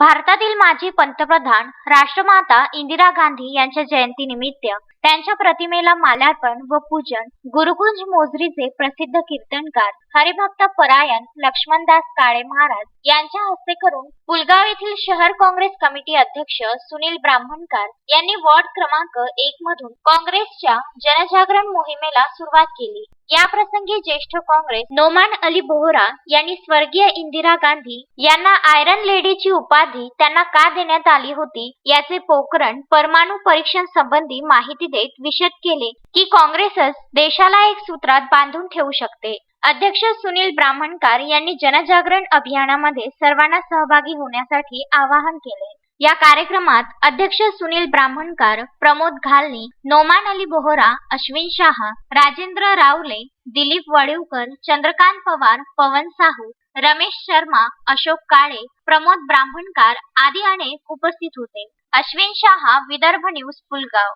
भारतातील माजी पंतप्रधान राष्ट्रमाता इंदिरा गांधी यांच्या जयंतीनिमित्त त्यांच्या प्रतिमेला माल्यार्पण व पूजन गुरुकुंज मोजरीचे प्रसिद्ध कीर्तनकार हरिभक्त परायण लक्ष्मणदास काळे महाराज यांच्या हस्ते करून पुलगाव येथील शहर काँग्रेस कमिटी अध्यक्ष सुनील ब्राह्मणकार यांनी वॉर्ड क्रमांक एक मधून काँग्रेसच्या जनजागरण मोहिमेला सुरुवात केली. या प्रसंगी ज्येष्ठ काँग्रेस नोमान अली बोहरा यांनी स्वर्गीय इंदिरा गांधी यांना आयरन लेडीची उपाधी त्यांना का देण्यात आली होती याचे पोकरण परमाणु परीक्षण संबंधी माहिती देत विशद केले की काँग्रेसच देशाला एक सूत्रात बांधून ठेवू शकते. अध्यक्ष सुनील ब्राह्मणकार यांनी जनजागरण अभियानामध्ये सर्वांना सहभागी होण्यासाठी आवाहन केले. या कार्यक्रमात अध्यक्ष सुनील ब्राह्मणकार प्रमोद घालनी नोमान अली बोहरा अश्विन शहा राजेंद्र रावले दिलीप वडिवकर चंद्रकांत पवार पवन साहू रमेश शर्मा अशोक काळे प्रमोद ब्राह्मणकार आदी अनेक उपस्थित होते. अश्विन शहा विदर्भ न्यूज पुलगाव